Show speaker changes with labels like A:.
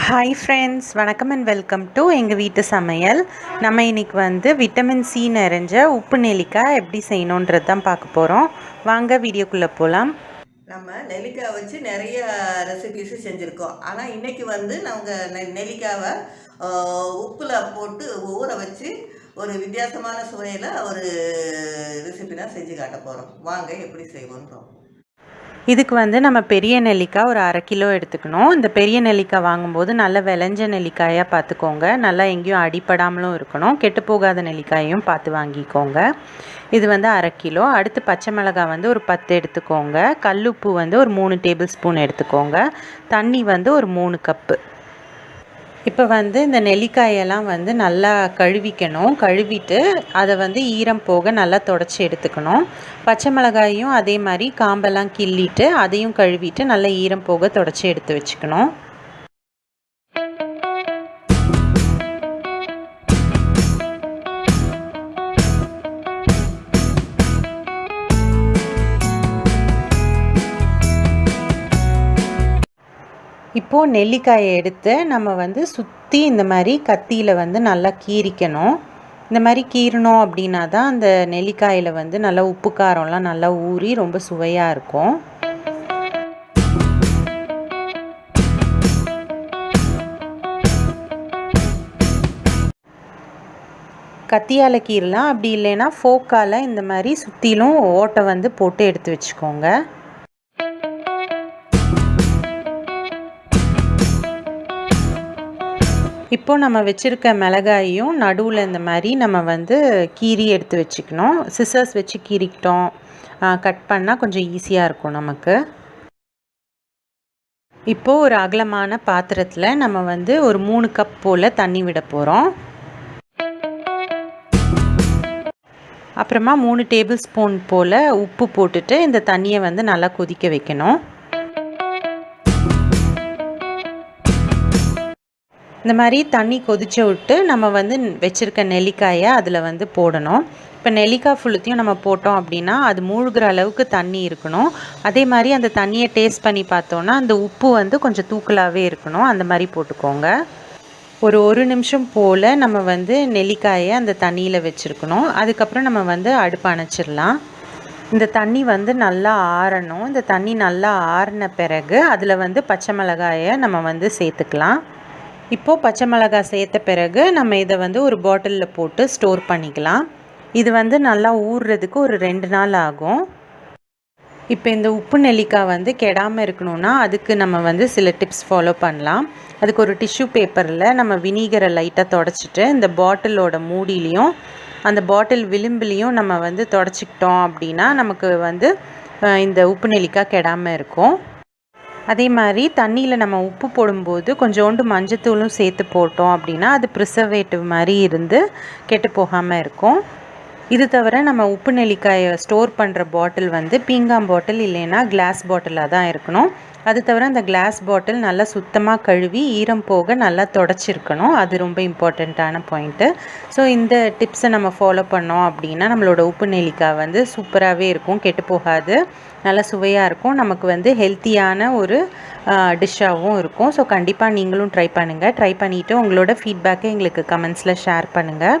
A: Hi friends வணக்கம் and welcome to எங்கள் வீட்டு சமையல். நம்ம இன்னைக்கு வந்து விட்டமின் சி நிறைஞ்ச உப்பு நெல்லிக்காய் எப்படி செய்யணுன்றது தான் பார்க்க போகிறோம் வாங்க வீடியோக்குள்ளே போகலாம்
B: நம்ம நெல்லிக்காய் வச்சு நிறைய ரெசிபிஸ் செஞ்சுருக்கோம். ஆனால் இன்றைக்கி வந்து நாங்கள் நெ- நெல்லிக்காவை உப்பில் போட்டு ஊற வச்சு ஒரு வித்தியாசமான சுவையில் ஒரு ரெசிபி தான் செஞ்சு காட்ட போகிறோம் வாங்க எப்படி செய்வோன்றோம்.
A: இதுக்கு வந்து நம்ம பெரிய நெல்லிக்காய் ஒரு அரை கிலோ எடுத்துக்கணும். இந்த பெரிய நெல்லிக்காய் வாங்கும்போது நல்ல விளைஞ்ச நெல்லிக்காயாக பார்த்துக்கோங்க நல்லா எங்கேயும் அடிப்படாமலும் இருக்கணும். கெட்டு போகாத நெல்லிக்காயும் பார்த்து வாங்கிக்கோங்க. இது வந்து அரை கிலோ. அடுத்து பச்சை மிளகாய் வந்து ஒரு பத்து எடுத்துக்கோங்க. கல்லுப்பு வந்து ஒரு மூணு டேபிள் ஸ்பூன் எடுத்துக்கோங்க. தண்ணி வந்து ஒரு மூணு கப்பு. இப்போ வந்து இந்த நெல்லிக்காயெல்லாம் வந்து நல்லா கழுவிக்கணும். கழுவிட்டு அதை வந்து ஈரம் போக நல்லா தொடச்சி எடுத்துக்கணும். பச்சை மிளகாயும் அதே மாதிரி காம்பெல்லாம் கிள்ளிட்டு அதையும் கழுவிட்டு நல்லா ஈரம் போக தொடச்சி எடுத்து வச்சுக்கணும். இப்போது நெல்லிக்காயை எடுத்து நம்ம வந்து சுற்றி இந்த மாதிரி கத்தியில் வந்து நல்லா கீறிக்கணும். இந்த மாதிரி கீறணும் அப்படின்னா தான் அந்த நெல்லிக்காயில் வந்து நல்லா உப்பு காரம்லாம் நல்லா ஊறி ரொம்ப சுவையாக இருக்கும். கத்தியால் கீறலாம். அப்படி இல்லைன்னா ஃபோக்கால் இந்த மாதிரி சுற்றிலும் ஓட்டை வந்து போட்டு எடுத்து வச்சுக்கோங்க. இப்போ நம்ம வச்சுருக்க மிளகாயும் நடுவில் இந்த மாதிரி நம்ம வந்து கீரி எடுத்து வச்சுக்கணும். சிசர்ஸ் வச்சு கீறிக்கிட்டோம். கட் பண்ணால் கொஞ்சம் ஈஸியாக இருக்கும் நமக்கு. இப்போது ஒரு அகலமான பாத்திரத்தில் நம்ம வந்து ஒரு மூணு கப் போல் தண்ணி விட போகிறோம் அப்புறமா மூணு டேபிள் ஸ்பூன் போல் உப்பு போட்டுட்டு இந்த தண்ணியை வந்து நல்லா கொதிக்க வைக்கணும். இந்த மாதிரி தண்ணி கொதிச்ச விட்டு நம்ம வந்து வச்சுருக்க நெல்லிக்காயை அதில் வந்து போடணும். இப்போ நெல்லிக்காய் ஃபுல்லுத்தையும் நம்ம போட்டோம் அப்படின்னா அது மூழ்கிற அளவுக்கு தண்ணி இருக்கணும். அதே மாதிரி அந்த தண்ணியை டேஸ்ட் பண்ணி பார்த்தோன்னா அந்த உப்பு வந்து கொஞ்சம் தூக்கலாகவே இருக்கணும். அந்த மாதிரி போட்டுக்கோங்க. ஒரு ஒரு நிமிஷம் போல் நம்ம வந்து நெல்லிக்காயை அந்த தண்ணியில் வச்சுருக்கணும். அதுக்கப்புறம் நம்ம வந்து அடுப்பு அணைச்சிடலாம். இந்த தண்ணி வந்து நல்லா ஆறணும். இந்த தண்ணி நல்லா ஆறின பிறகு அதில் வந்து பச்சை மிளகாயை நம்ம வந்து சேர்த்துக்கலாம். இப்போது பச்சை மிளகாய் சேர்த்த பிறகு நம்ம இதை வந்து ஒரு பாட்டிலில் போட்டு ஸ்டோர் பண்ணிக்கலாம். இது வந்து நல்லா ஊறுறதுக்கு ஒரு ரெண்டு நாள் ஆகும். இப்போ இந்த உப்பு நெல்லிக்காய் வந்து கெடாமல் இருக்கணும்னா அதுக்கு நம்ம வந்து சில டிப்ஸ் ஃபாலோ பண்ணலாம். அதுக்கு ஒரு டிஷ்யூ பேப்பரில் நம்ம வினீகரை லைட்டாக தொடச்சிட்டு இந்த பாட்டிலோட மூடிலையும் அந்த பாட்டில் விளிம்புலேயும் நம்ம வந்து தொடச்சிக்கிட்டோம் அப்படின்னா நமக்கு வந்து இந்த உப்பு நெல்லிக்காய் கெடாமல் இருக்கும். அதே மாதிரி தண்ணியில் நம்ம உப்பு போடும்போது கொஞ்சோண்டு மஞ்சத்தூளும் சேர்த்து போட்டோம் அப்படின்னா அது ப்ரிசர்வேட்டிவ் மாதிரி இருந்து கெட்டு போகாமல் இருக்கும். இது தவிர நம்ம உப்பு நெல்லிக்காயை ஸ்டோர் பண்ணுற பாட்டில் வந்து பீங்காம் பாட்டில் இல்லைன்னா கிளாஸ் பாட்டிலாக தான் இருக்கணும். அது தவிர அந்த கிளாஸ் பாட்டில் நல்லா சுத்தமாக கழுவி ஈரம் போக நல்லா தொடச்சிருக்கணும். அது ரொம்ப இம்பார்ட்டண்ட்டான பாயிண்ட்டு ஸோ இந்த டிப்ஸை நம்ம ஃபாலோ பண்ணோம் அப்படின்னா நம்மளோட உப்பு நெல்லிக்காய் வந்து சூப்பராகவே இருக்கும் கெட்டு போகாது. நல்லா சுவையாக இருக்கும். நமக்கு வந்து ஹெல்த்தியான ஒரு டிஷ்ஷாகவும் இருக்கும். ஸோ கண்டிப்பாக நீங்களும் ட்ரை பண்ணுங்கள் ட்ரை பண்ணிவிட்டு உங்களோட ஃபீட்பேக்கை எங்களுக்கு கமெண்ட்ஸில் ஷேர் பண்ணுங்கள்